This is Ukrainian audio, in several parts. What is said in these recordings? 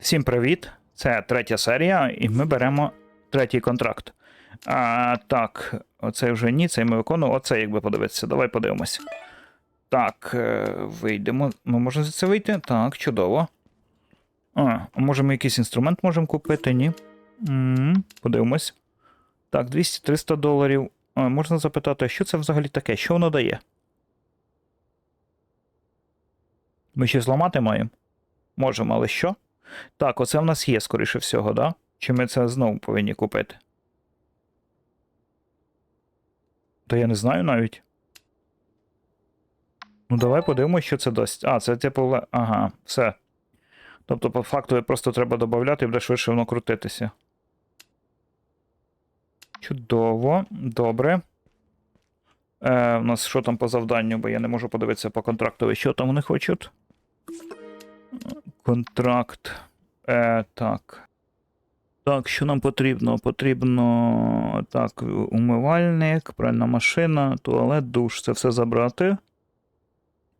Всім привіт! Це третя серія, і ми беремо третій контракт. А, так, оце вже ні, цей ми виконуємо. Оце, якби подивитися. Давай подивимось. Так, е, вийдемо. Ми можемо за це вийти? Так, чудово. А, може ми якийсь інструмент можемо купити? Ні. м подивимось. Так, 200-300 доларів. А, можна запитати, що це взагалі таке? Що воно дає? Ми ще зламати маємо? Можемо, але що? Так, оце в нас є, скоріше всього, да? Чи ми це знову повинні купити? Та я не знаю навіть. Ну, давай подивимось, що це дасть. А, це типу. Ага, все. Тобто, по факту, просто треба додати і буде швидше воно крутитися. Чудово, добре. Е, у нас що там по завданню, бо я не можу подивитися по контрактові, що там вони хочуть. Контракт. Е, так. Так, що нам потрібно? Потрібно так, умивальник, пральна машина, туалет, душ. Це все забрати.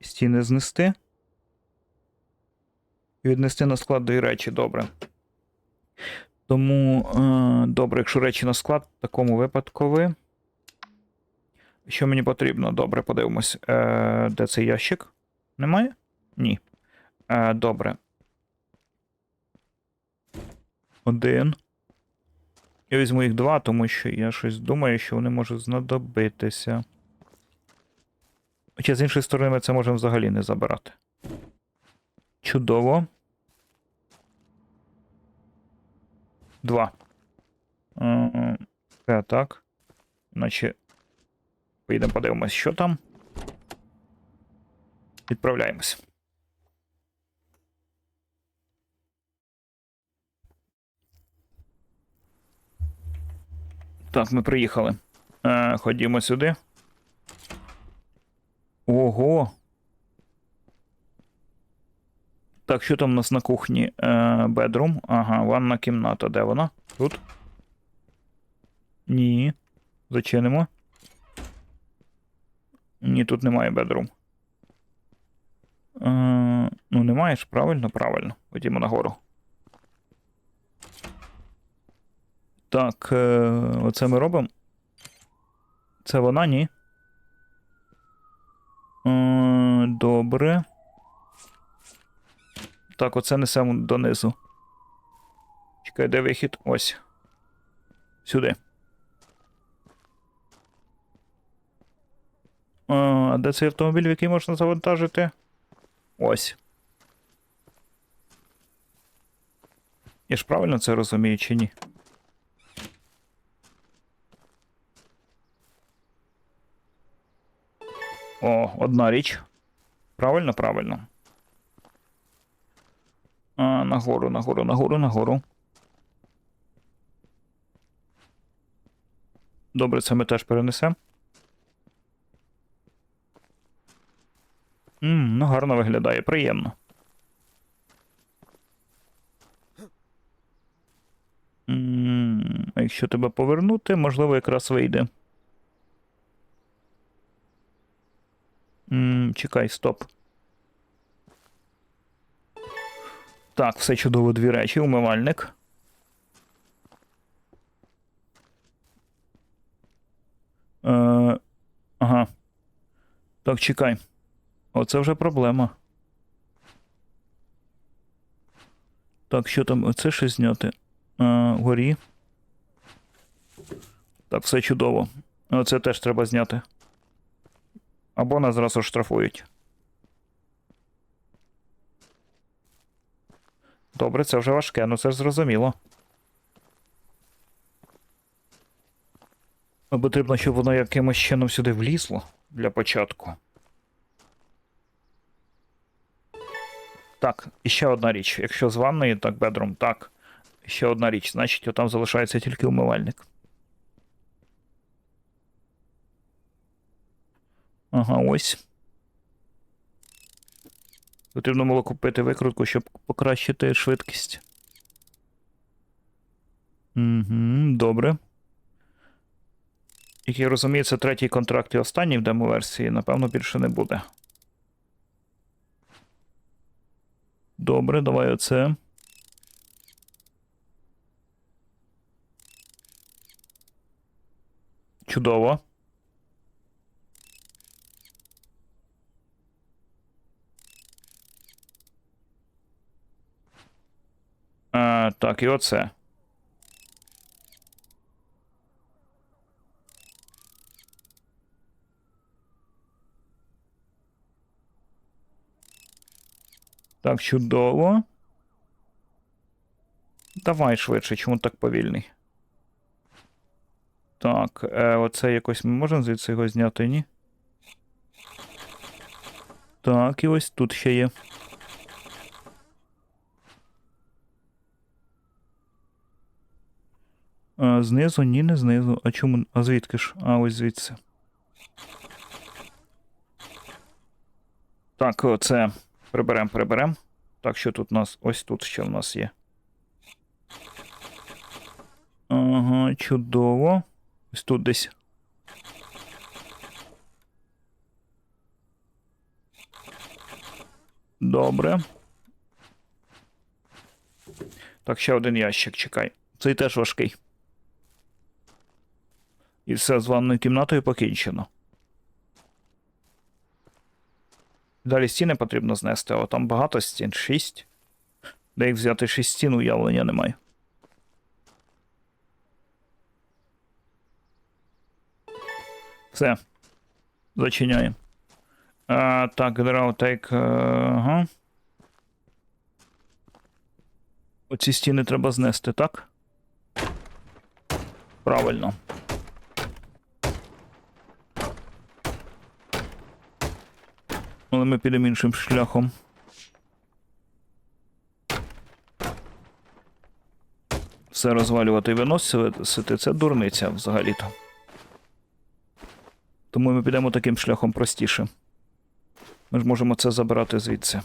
Стіни знести. Віднести на склад до речі, добре. Тому, е, добре, якщо речі на склад, в такому випадку ви. Що мені потрібно? Добре, подивимось. Е, де цей ящик? Немає? Ні. Е, добре. Один. Я візьму їх два, тому що я щось думаю, що вони можуть знадобитися. Хоча з іншої сторони ми це можемо взагалі не забирати. Чудово. Два. Е, Це так. Наче. Поїдемо подивимось, що там. Відправляємось. Так, ми приїхали. Е, ходімо сюди. Ого. Так, що там у нас на кухні? Е, бедрум. Ага, ванна кімната. Де вона? Тут? Ні. Зачинимо. Ні, тут немає бедрум. Е, ну, немає ж, правильно? Правильно. Ходімо нагору. Так, е, оце ми робимо. Це вона, ні. Е, добре. Так, оце несемо донизу. Чекай, де вихід? Ось. Сюди. Е, А де цей автомобіль, в який можна завантажити? Ось. Я ж правильно це розумію, чи ні? О, одна річ. Правильно, правильно. А, нагору, нагору, нагору, нагору. Добре, це ми теж перенесемо. Ммм, ну гарно виглядає, приємно. М, А якщо тебе повернути, можливо, якраз вийде. М, Чекай, стоп. Так, все чудово, дві речі. Умивальник. Е, ага. Так, чекай. Оце вже проблема. Так, що там? Оце щось зняти. Е, горі. Так, все чудово. Оце теж треба зняти. Або нас зразу штрафують. Добре, це вже важке, ну це ж зрозуміло. Потрібно, щоб воно якимось чином сюди влізло для початку. Так, і ще одна річ. Якщо з ванною, так, бедром, так. Ще одна річ, значить, там залишається тільки умивальник. Ага, ось. Потрібно було купити викрутку, щоб покращити швидкість. Угу, Добре. Як я розумію, це третій контракт і останній в демоверсії, напевно, більше не буде. Добре, давай оце. Чудово. А, так, і оце. Так, чудово. Давай швидше, чому так повільний? Так, е, оце якось ми можемо звідси його зняти, ні? Так, і ось тут ще є. Знизу, ні, не знизу. А чому? А звідки ж? А ось звідси. Так, оце приберем, приберем. Так, що тут у нас? Ось тут ще в нас є. Ага, чудово. Ось тут десь. Добре. Так, ще один ящик, чекай. Цей теж важкий. І все з ванною кімнатою покінчено. Далі стіни потрібно знести, а там багато стін. Шість. Де їх взяти шість стін, уявлення немає. Все. Зачиняємо. Так, Драутейк. Ага. Оці стіни треба знести, так? Правильно. Але ми підемо іншим шляхом. Все розвалювати і виносити це дурниця взагалі-то. Тому ми підемо таким шляхом простіше. Ми ж можемо це забирати звідси.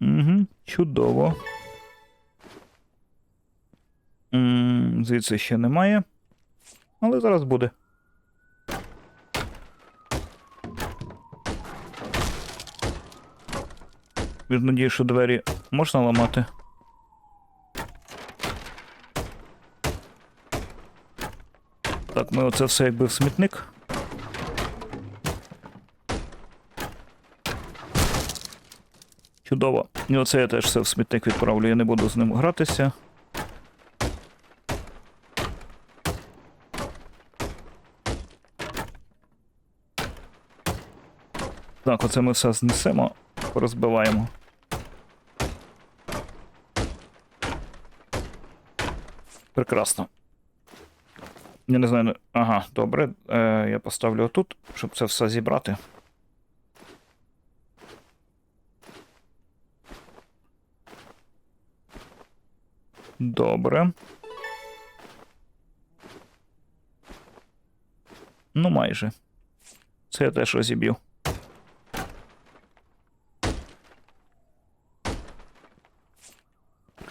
Угу, чудово. М, Звідси ще немає. Але зараз буде. Від надії, що двері можна ламати. Так, ми оце все якби в смітник. Чудово. І оце я теж все в смітник відправлю, я не буду з ним гратися. Так, оце ми все знесемо, порозбиваємо. Прекрасно. Я не знаю. ну- Ага, добре. Е, я поставлю отут, щоб це все зібрати. Добре. Ну, майже. Це я теж розіб'ю.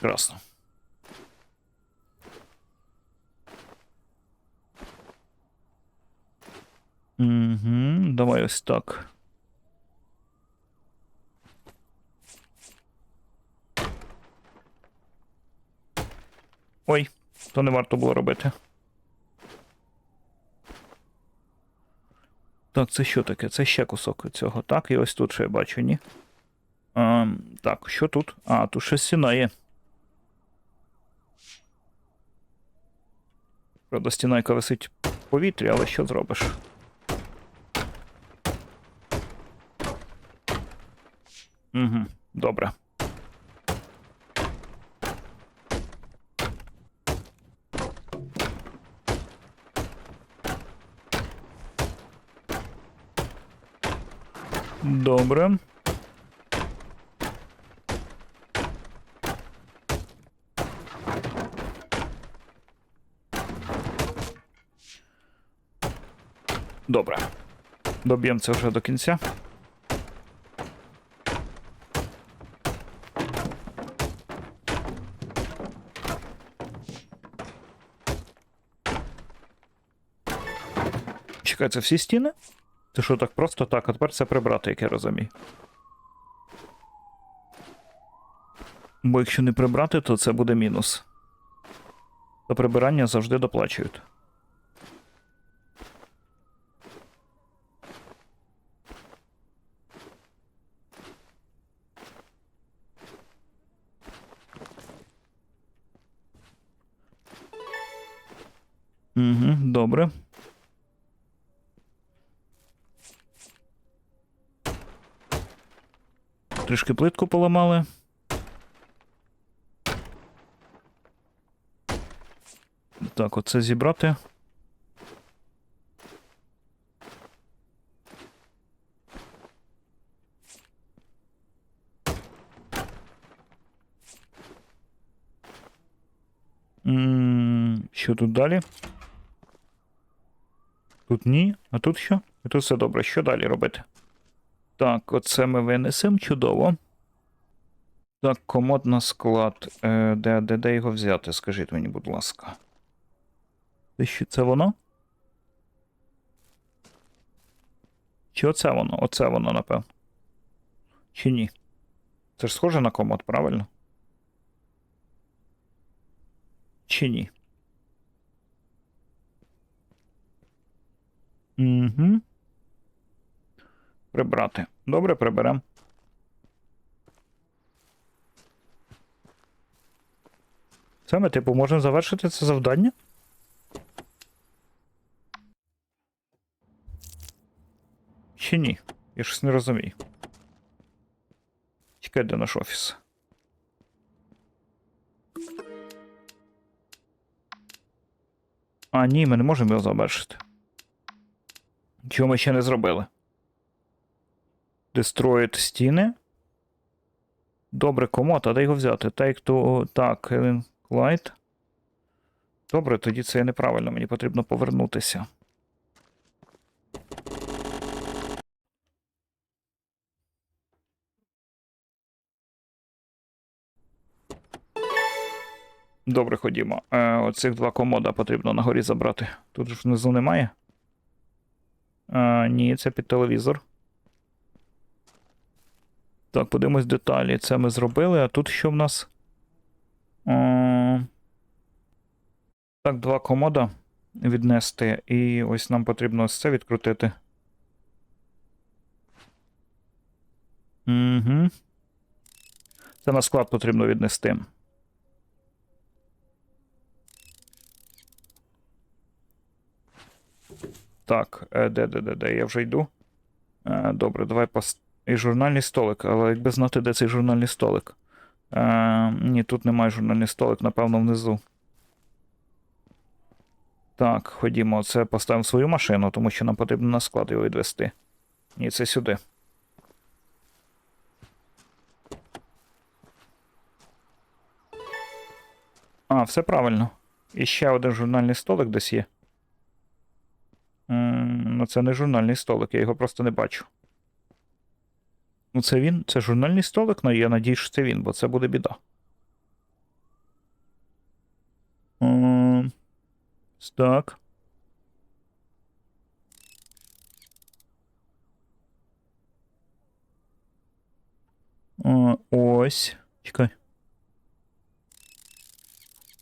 Прекрасно. Угу, давай ось так. Ой, то не варто було робити. Так, це що таке? Це ще кусок цього. Так, і ось тут ще я бачу, ні? А, так, що тут? А, тут ще стіна є. Правда, стіна, яка висить в повітрі, але що зробиш? Угу, добре. Добре. Добре. Доб'ємо це вже до кінця. Чекай, це всі стіни? Це що так просто так, а тепер це прибрати, як я розумію. Бо якщо не прибрати, то це буде мінус. За прибирання завжди доплачують. Трішки плитку поламали. Так, оце зібрати. Що тут далі? Тут ні, а тут що? І тут все добре. Що далі робити? Так, оце ми винесемо, чудово. Так, комод на склад. Е, де, де, де його взяти? Скажіть мені, будь ласка. Це що, це воно? Чи оце воно? Оце воно, напевно. Чи ні? Це ж схоже на комод, правильно? Чи ні? Угу. Прибрати. Добре, приберемо. Це ми, типу, можемо завершити це завдання? Чи ні? Я щось не розумію. Чекай, де наш офіс. А, ні, ми не можемо його завершити. Чого ми ще не зробили? Дестроїт стіни. Добре, комод, а де його взяти? Take to... Так, Елен Клайд. Добре, тоді це неправильно, мені потрібно повернутися. Добре, ходімо. Е, оцих два комода потрібно на горі забрати. Тут ж внизу немає. А, ні, це під телевізор. Так, подивимось деталі. Це ми зробили, а тут що в нас? Так, два комода віднести. І ось нам потрібно ось це відкрутити. Угу. Це на склад потрібно віднести. Так, е, де, де, де, де, я вже йду. Е, Добре, давай пос... І журнальний столик, але якби знати, де цей журнальний столик. Е, ні, тут немає журнальний столик, напевно, внизу. Так, ходімо, це поставимо свою машину, тому що нам потрібно на склад його відвести. Ні, це сюди. А, все правильно. І ще один журнальний столик десь є. Ну, це не журнальний столик, я його просто не бачу. Ну, це він, це журнальний столик, але я надію, що це він, бо це буде біда. Ем, Так. Е, Ось. Чекай.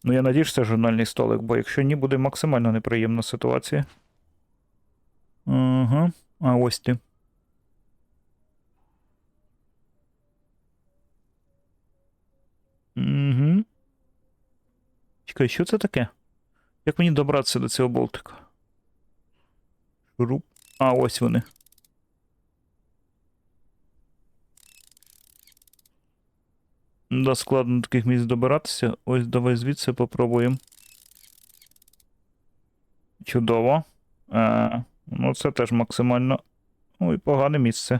Ну, я надію, що це журнальний столик, бо якщо ні, буде максимально неприємна ситуація. Ага. А ось ти. Угу. Чекай, що це таке? Як мені добратися до цього болтика? Шуруп. А, ось вони. Да, складно до таких місць добиратися. Ось давай звідси попробуємо. Чудово. Е, ну, це теж максимально. Ой, погане місце.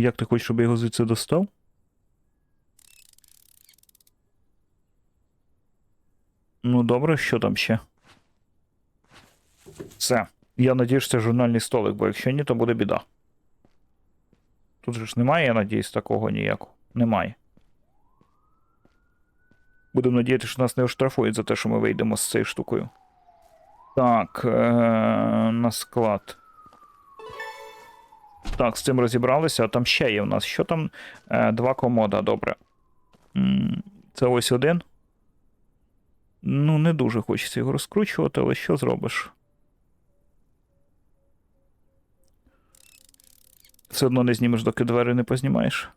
Як ти хочеш, щоб я його звідси достав? Ну, добре, що там ще? Все. Я надію, що це журнальний столик, бо якщо ні, то буде біда. Тут же ж немає, я надіюсь, такого ніякого. Немає. Будемо надіятися, що нас не оштрафують за те, що ми вийдемо з цією штукою. Так, е- на склад. Так, з цим розібралися, а там ще є в нас. Що там? Е, два комода, добре. Це ось один. Ну, не дуже хочеться його розкручувати, але що зробиш? Все одно не знімеш, доки двері не познімаєш.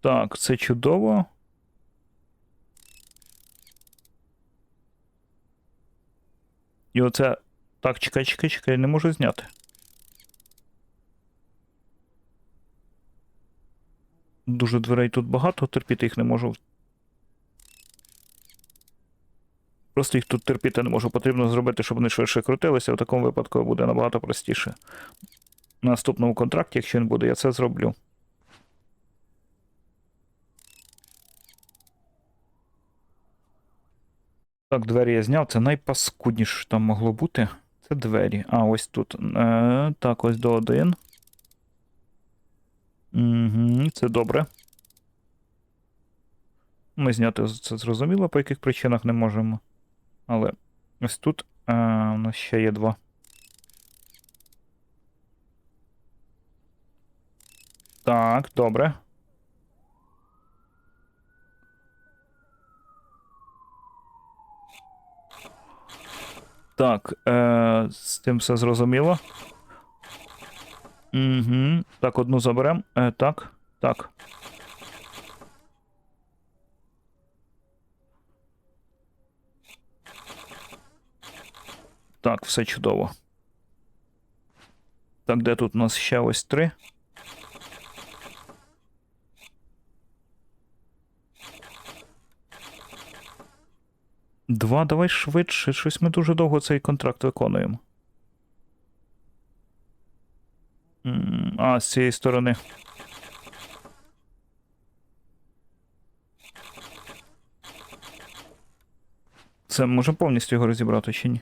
Так, це чудово. І оце. Так, чекай, чекай, чекай, не можу зняти. Дуже дверей тут багато, терпіти їх не можу. Просто їх тут терпіти не можу. Потрібно зробити, щоб вони швидше крутилися. В такому випадку буде набагато простіше. На наступному контракті, якщо він буде, я це зроблю. Так, двері я зняв. Це найпаскудніше, там могло бути. Двері. А, ось тут. Е, так, ось до один. Угу, це добре. Ми зняти це зрозуміло, по яких причинах не можемо. Але ось тут е, у нас ще є два. Так, добре. Так, е, з тим все зрозуміло. Угу. Так, одну заберемо. Е, так, так. Так, все чудово. Так, де тут у нас ще ось три? Два, давай швидше. Щось ми дуже довго цей контракт виконуємо. А, з цієї сторони. Це може повністю його розібрати чи ні?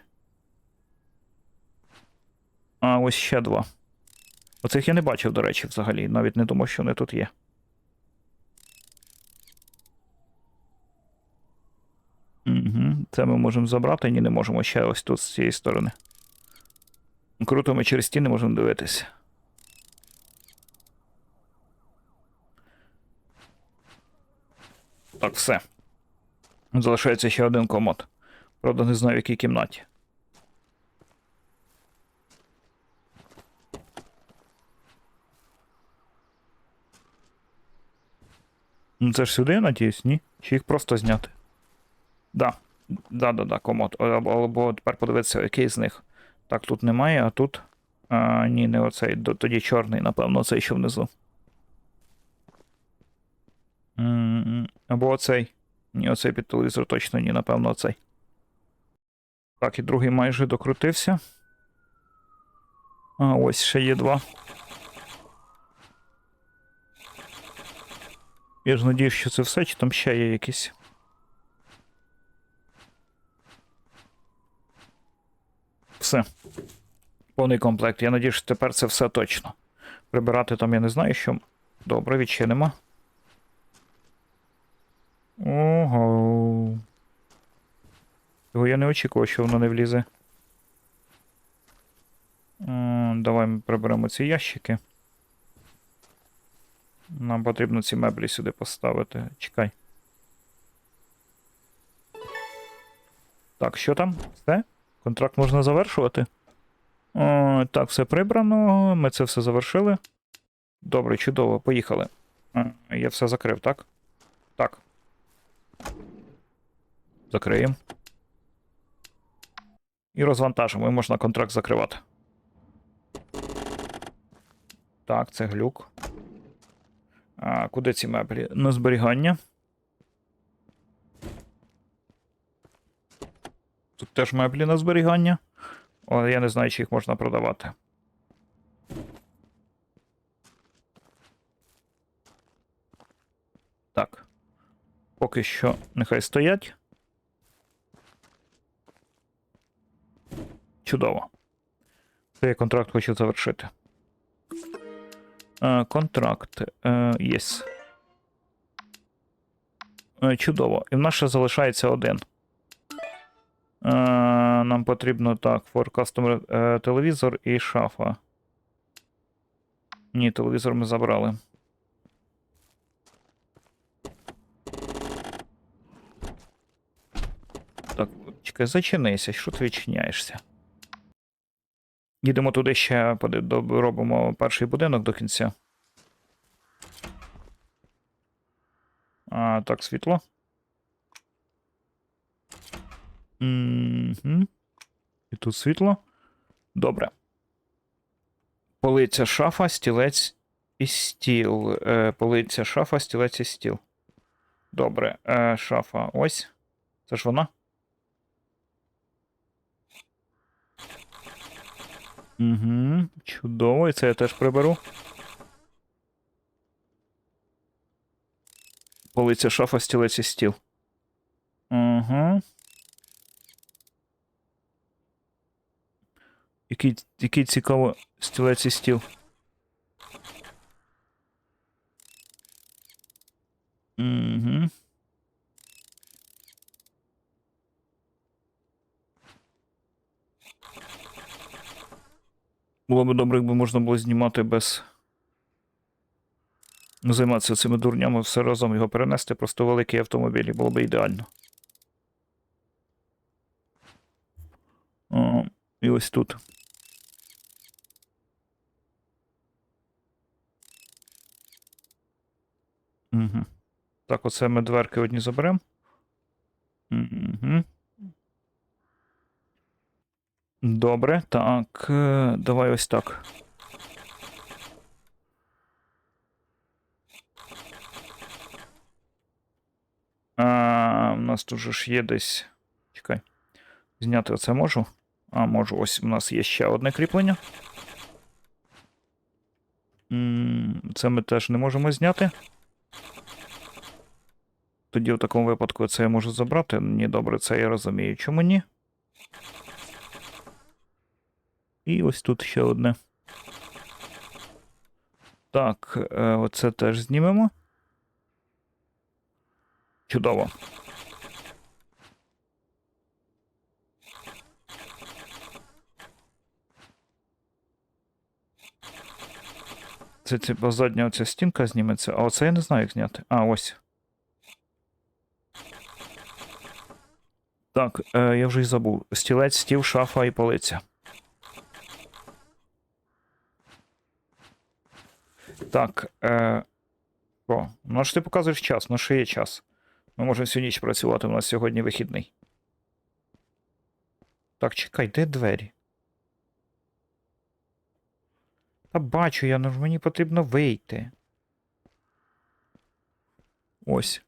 А, ось ще два. Оцих я не бачив, до речі, взагалі. Навіть не думав, що вони тут є. Угу. Це ми можемо забрати, ні, не можемо ще ось тут з цієї сторони. Круто, ми через стіни можемо дивитися. Так, все. Залишається ще один комод. Правда, не знаю, в якій кімнаті. Ну це ж сюди, я надіюсь, ні? Чи їх просто зняти? Да. Да, да, да, комод. Або, тепер подивитися, який з них. Так, тут немає, а тут. А, ні, не оцей. Тоді чорний, напевно, оцей, що внизу. Або оцей. Ні, оцей під телевізор точно ні, напевно, оцей. Так, і другий майже докрутився. А, ось ще є два. Я ж надіюсь, що це все, чи там ще є якісь. Все. Повний комплект. Я надію, що тепер це все точно. Прибирати там я не знаю, що. Добре, відчинимо. Ого. Його я не очікував, що воно не влізе. Давай ми приберемо ці ящики. Нам потрібно ці меблі сюди поставити. Чекай. Так, що там? Все? Контракт можна завершувати? О, так, все прибрано. Ми це все завершили. Добре, чудово, поїхали. Е, Я все закрив, так? Так. Закриємо. І розвантажимо, і можна контракт закривати. Так, це глюк. А, куди ці меблі? На зберігання. Тут теж меблі на зберігання. Але я не знаю, чи їх можна продавати. Так. Поки що нехай стоять. Чудово. Це я контракт хочу завершити. Е, контракт. Е, єс. Е, чудово. І в нас ще залишається один. Е, нам потрібно так, for customer е, телевізор і шафа. Ні, телевізор ми забрали. Так, чекай, зачинися, що ти відчиняєшся? Їдемо туди ще робимо перший будинок до кінця. А, так, світло. Угу. І тут світло. Добре. Полиця шафа, стілець і стіл. Е, полиця шафа, стілець і стіл. Добре. Е, шафа. Ось. Це ж вона. Угу. Чудово, і це я теж приберу. Полиця шафа, стілець і стіл. Угу. Який, який цікаво стілець і стіл. Угу. Було б добре, якби можна було знімати без. Займатися цими дурнями, все разом його перенести, просто великий автомобіль, і було б ідеально. О, і ось тут. Угу. Так, оце ми дверки одні заберемо. Угу. Добре, так. е, Давай ось так. А, у нас тут ж є десь. Чекай. Зняти оце можу? А, можу. Ось у нас є ще одне кріплення. Це ми теж не можемо зняти. Тоді в такому випадку це я можу забрати. Ні, добре, це я розумію. Чому ні? І ось тут ще одне. Так, е, оце теж знімемо. Чудово. Це типа задня оця стінка зніметься, а оце я не знаю, як зняти. А, ось. Так, е, я вже й забув. Стілець, стіл, шафа і полиця. Так. Е, о, ну ж ти показуєш час, ну ще є час. Ми можемо всю ніч працювати, у нас сьогодні вихідний. Так, чекай, де двері? Та бачу я, ну ж мені потрібно вийти. Ось.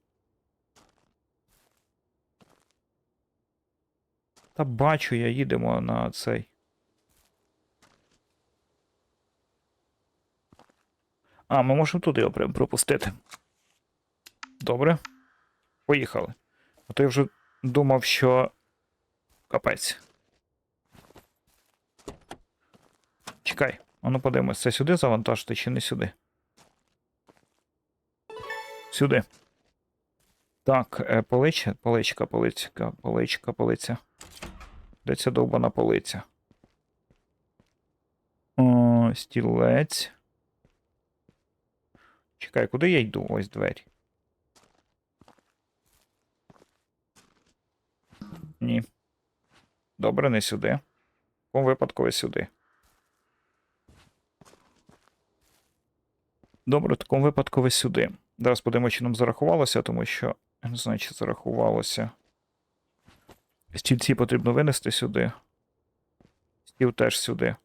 Та бачу я, їдемо на цей. А, ми можемо туди його прям пропустити. Добре. Поїхали. А то я вже думав, що. Капець. Чекай, а ну подивимось, це сюди завантажити чи не сюди? Сюди. Так, е, полича, поличка, поличка, поличка, полиця. Де ця довбана полиця? О, стілець. Чекай, куди я йду? Ось двері. Ні. Добре, не сюди. В такому випадку ось сюди. Добре, в такому випадку ви сюди. Зараз подивимося, чи нам зарахувалося, тому що. Я не знаю, чи зарахувалося. Стільці потрібно винести сюди. Стіл теж сюди.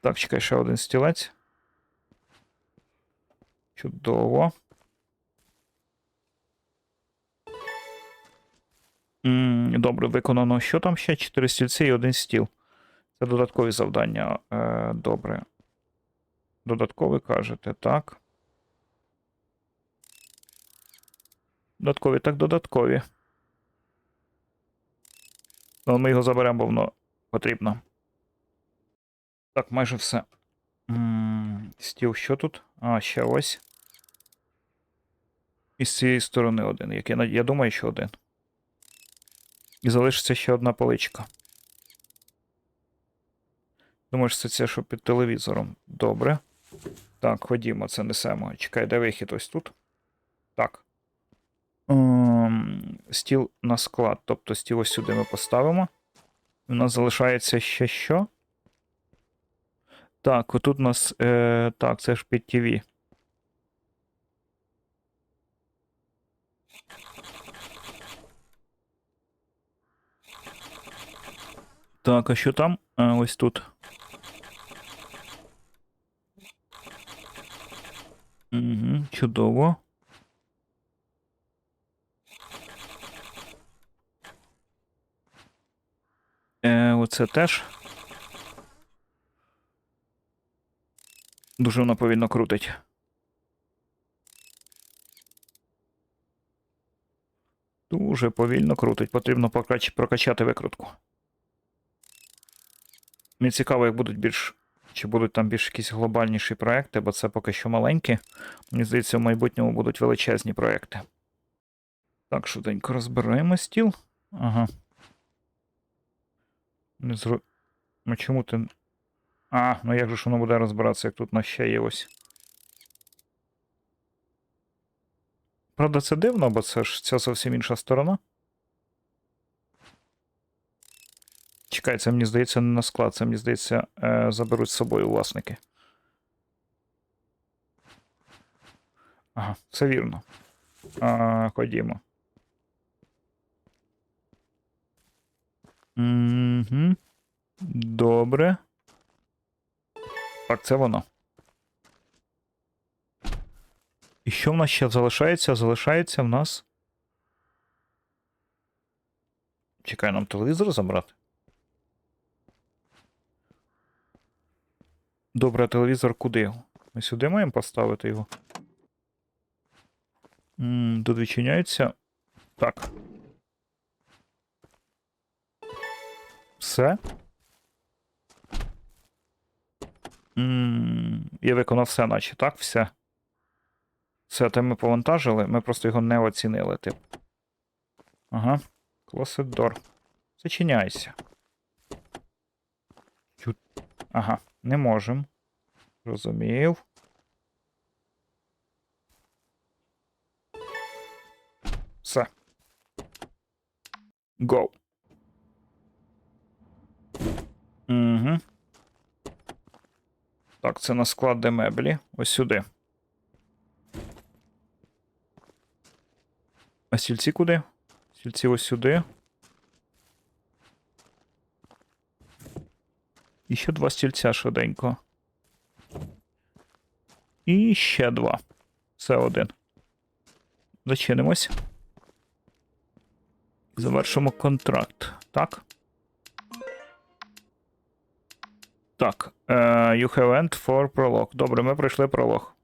Так, чекай, ще один стілець. Чудово. Добре, виконано. Що там ще? Чотири стільці і один стіл. Це додаткові завдання. Е, добре. Додаткові кажете, так. Додаткові, так, додаткові. Але ми його заберемо, бо воно потрібно. Так, майже все. Стіл, що тут? А, ще ось. І з цієї сторони один. Як я, я думаю, що один. І залишиться ще одна поличка. Думаєш, це це, що під телевізором. Добре. Так, ходімо, це несемо. Чекай, де вихід ось тут? Так. Ем, стіл на склад. Тобто стіл ось сюди ми поставимо. У нас залишається ще що? Так, отут у нас. Е, так, це ж під ТВ. Так, а що там? А, ось тут. Угу, чудово. Е, оце теж. Дуже воно повільно крутить. Дуже повільно крутить. Потрібно прокачати викрутку. Мені цікаво, як будуть більш. Чи будуть там більш якісь глобальніші проекти, бо це поки що маленькі. Мені здається, в майбутньому будуть величезні проекти. Так, швиденько розбираємо стіл. Ага. Не зро... Ну чому ти. А, ну як же ж воно буде розбиратися, як тут на ще є ось. Правда, це дивно, бо це ж ця зовсім інша сторона. Чекай, це мені здається не на склад, це мені здається, е, заберуть з собою власники. Ага, все вірно. А, ходімо. Угу. Добре. Так, це воно. І що в нас ще залишається? Залишається в нас. Чекай, нам телевізор забрати. Добре, телевізор куди? Ми сюди маємо поставити його. тут відчиняється. Так. Все. я виконав все, наче, так? Все. Все, те ми повантажили, ми просто його не оцінили, тип. Ага. Door. Зачиняйся. Ага, не можем. Розумів. Все. Go. Угу. Так, це на склад де меблі. Ось сюди. А стільці куди? Стільці ось сюди. І ще два стільця швиденько. І ще два. Це один. Зачинимось. Завершимо контракт. Так. Так. uh, you have end for prolog. Добре, ми пройшли пролог.